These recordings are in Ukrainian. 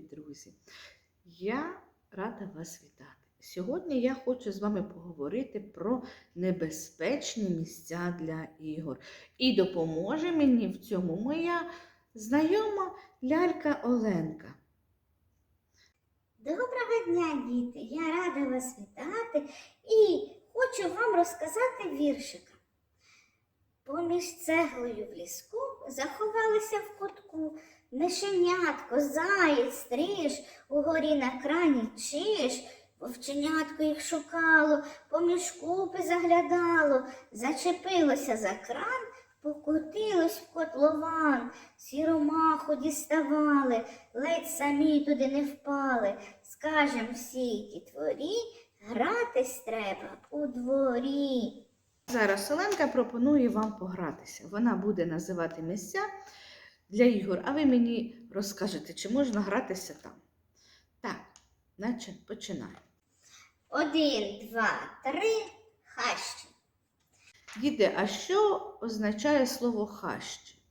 друзі! Я рада вас вітати. Сьогодні я хочу з вами поговорити про небезпечні місця для ігор. І допоможе мені в цьому моя знайома лялька Оленка. Доброго дня, діти! Я рада вас вітати і хочу вам розказати віршика. Поміж цеглою в ліску заховалися в кутку мишенятко, заєць, стриж, угорі на крані чиж. Вовченятко їх шукало, поміж купи заглядало, зачепилося за кран, покотилось в котлован, сіромаху діставали, ледь самі туди не впали. Скажем всій дітворі, гратись треба у дворі. Зараз Оленка пропонує вам погратися. Вона буде називати місця для ігор, а ви мені розкажете, чи можна гратися там. Так, наче починаємо. Один, два, три, хащі. Діти, а що означає слово хащі?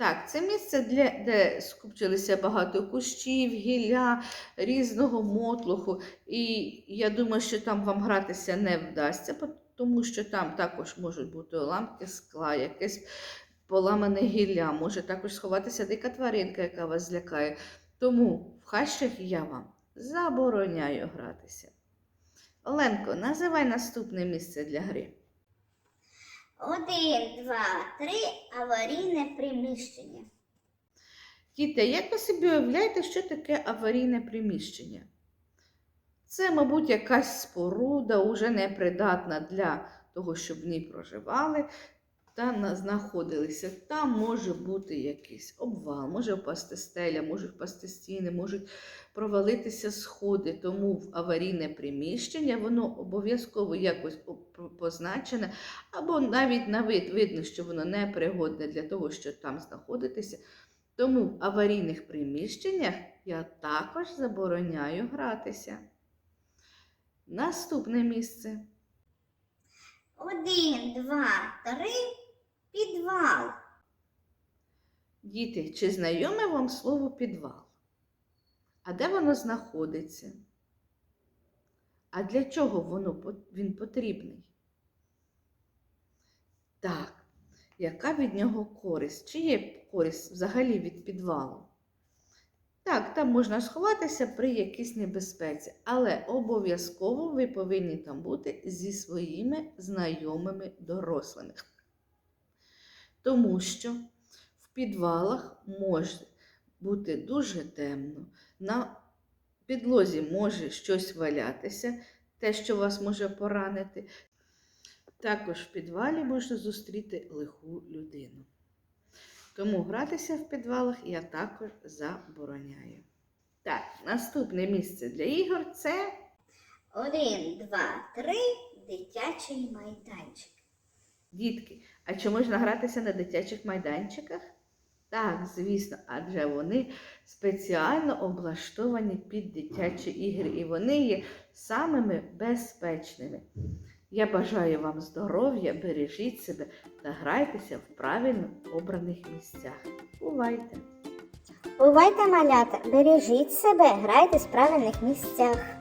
Так, це місце, для, де скупчилися багато кущів, гілля, різного мотлуху. І я думаю, що там вам гратися не вдасться, тому що там також можуть бути уламки скла, якесь поламане гілля, може також сховатися дика тваринка, яка вас злякає. Тому в хащах я вам забороняю гратися. Оленко, називай наступне місце для гри. Один, два, три, аварійне приміщення. Діти, як ви собі уявляєте, що таке аварійне приміщення? Це, мабуть, якась споруда, уже непридатна для того, щоб в ній проживали та знаходилися. Там може бути якийсь обвал, може впасти стеля, може впасти стіни, можуть провалитися сходи. Тому в аварійне приміщення воно обов'язково якось позначене, або навіть на вид видно, що воно непригодне для того, щоб там знаходитися. Тому в аварійних приміщеннях я також забороняю гратися. Наступне місце. Один, два, три, підвал. Діти, чи знайоме вам слово підвал? А де воно знаходиться? А для чого воно, він потрібний? Так, яка від нього користь? Чи є користь взагалі від підвалу? Так, там можна сховатися при якійсь небезпеці, але обов'язково ви повинні там бути зі своїми знайомими дорослими. Тому що в підвалах може бути дуже темно, на підлозі може щось валятися, те, що вас може поранити. Також в підвалі можна зустріти лиху людину. Тому гратися в підвалах я також забороняю. Так, наступне місце для ігор це Один, два, три, дитячий майданчик. Дітки. А чи можна гратися на дитячих майданчиках? Так, звісно, адже вони спеціально облаштовані під дитячі ігри, і вони є самими безпечними. Я бажаю вам здоров'я, бережіть себе та грайтеся в правильно обраних місцях. Бувайте! Бувайте, малята, бережіть себе, грайте в правильних місцях.